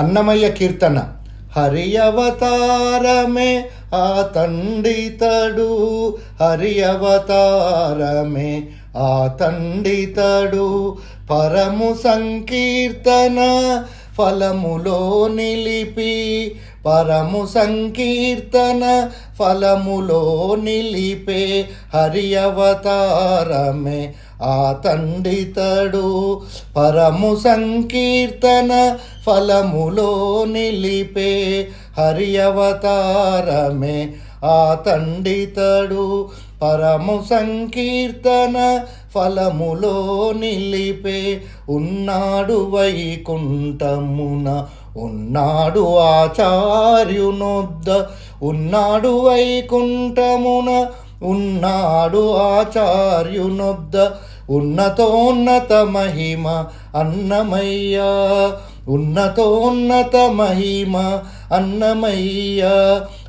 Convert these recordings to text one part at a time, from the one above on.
అన్నమయ్య కీర్తన. హరి అవతారమే ఆ తండితడు హరి అవతారమే ఆ తండితడు పరము సంకీర్తన ఫలములో నిలిపి పరము సంకీర్తన ఫలములో నిలిపే హరి అవతారమే ఆ తండితడు. పరము సంకీర్తన ఫలములో నిలిపే హరి అవతారమే ఆ తండితడు పరము సంకీర్తన ఫలములో నిలిపే ఉన్నాడు వైకుంఠమున. ఉన్నాడు ఆచార్యునొద్ద. ఉన్నాడు వైకుంఠమున. ఉన్నాడు ఆచార్యునొద్ద. ఉన్నతోన్నత మహిమ అన్నమయ్య. ఉన్నతోన్నత మహిమ అన్నమయ్య.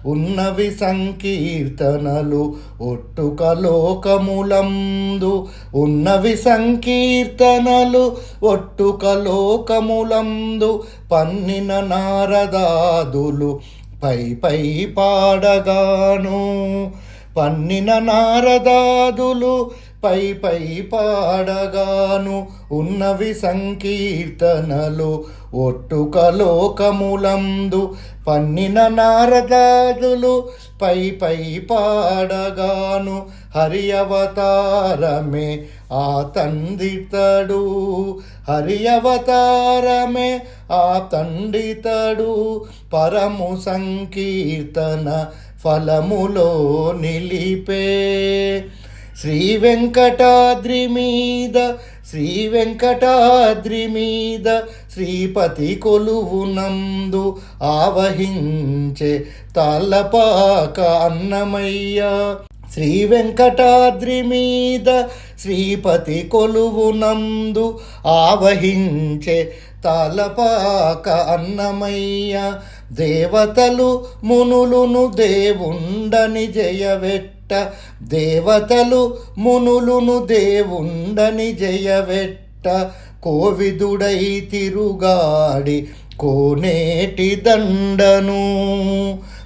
ఉన్నవి సంకీర్తనలు ఒట్టుక లోకములందు. ఉన్నవి సంకీర్తనలు ఒట్టుక లోకములందు. పన్నిన నారదాదులు పై పై పాడగాను. పన్నిన నారదాదులు పై పై పాడగాను ఉన్నవి సంకీర్తనలు. ఒట్టుక లోకములందు పన్నిన నారదాదులు పై పై పాడగాను హరి అవతారమే ఆ తండితడు హరి అవతారమే ఆ తండితడు పరము సంకీర్తన ఫలములో నిలిపే శ్రీ వెంకటాద్రి మీద శ్రీ వెంకటాద్రి మీద శ్రీపతి కొలువునందు ఆవహించే తాళ్ళపాక అన్నమయ్య. శ్రీ వెంకటాద్రి మీద శ్రీపతి కొలువునందు ఆవహించే తలపాక అన్నమయ్య. దేవతలు మునులును దేవుండని జయవెట్ట దేవతలు మునులును దేవుండని జయవెట్ట కోవిదుడై తిరుగాడి కోనేటి దండను.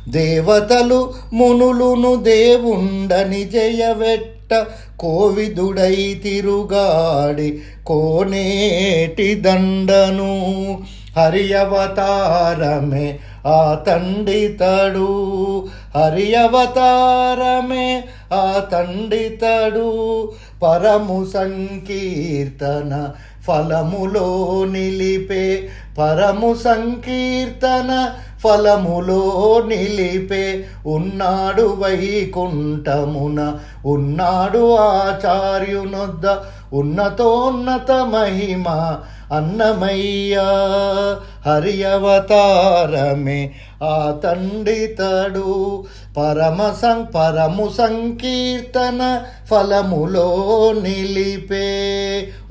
దేవతలు మునులును దేవుండని జయవెట్ట కోవిదుడై తిరుగాడి కోనేటి దండను. హరియవతారమే ఆ తండితడు హరియవతారమే ఆ తండితడు పరము సంకీర్తన ఫలములో నిలిపే పరము సంకీర్తన ఫలములో నిలిపే ఉన్నాడు వైకుంఠమున. ఉన్నాడు ఆచార్యునొద్ద ఉన్నతోన్నత మహిమ అన్నమయ్య హరి అవతారమే ఆ తండితడు పరమ సం పరము సంకీర్తన ఫలములో నిలిపే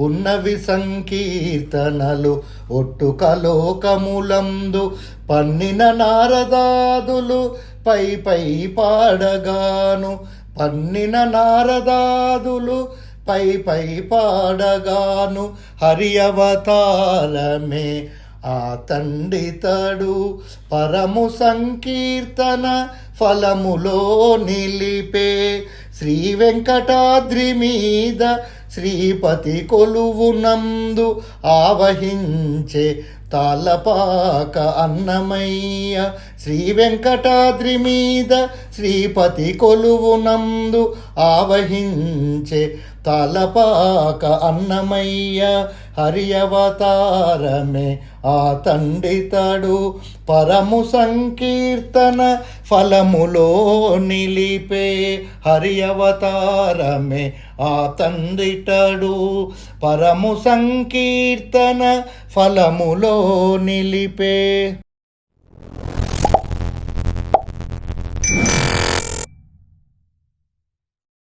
ఉన్నవి సంకీర్తనలు ఒట్టుకలోకములందు పన్నిన నారదాదులు పై పై పాడగాను. పన్నిన నారదాదులు పై పై పాడగాను హరి అవతారమే. ఆ తండితడు పరము సంకీర్తన ఫలములో నిలిపే శ్రీ వెంకటాద్రి మీద శ్రీపతి కొలువునందు ఆవహించే తాలపాక అన్నమయ్య శ్రీ వెంకటాద్రి మీద శ్రీపతి కొలువునందు ఆవహించే తలపాక అన్నమయ్య హరియవతారమే ఆ తండ్రితడు పరము సంకీర్తన ఫలములో నిలిపే హరి అవతారమే ఆ తండ్రిటడు. పరము సంకీర్తన ఫలములో నిలిపే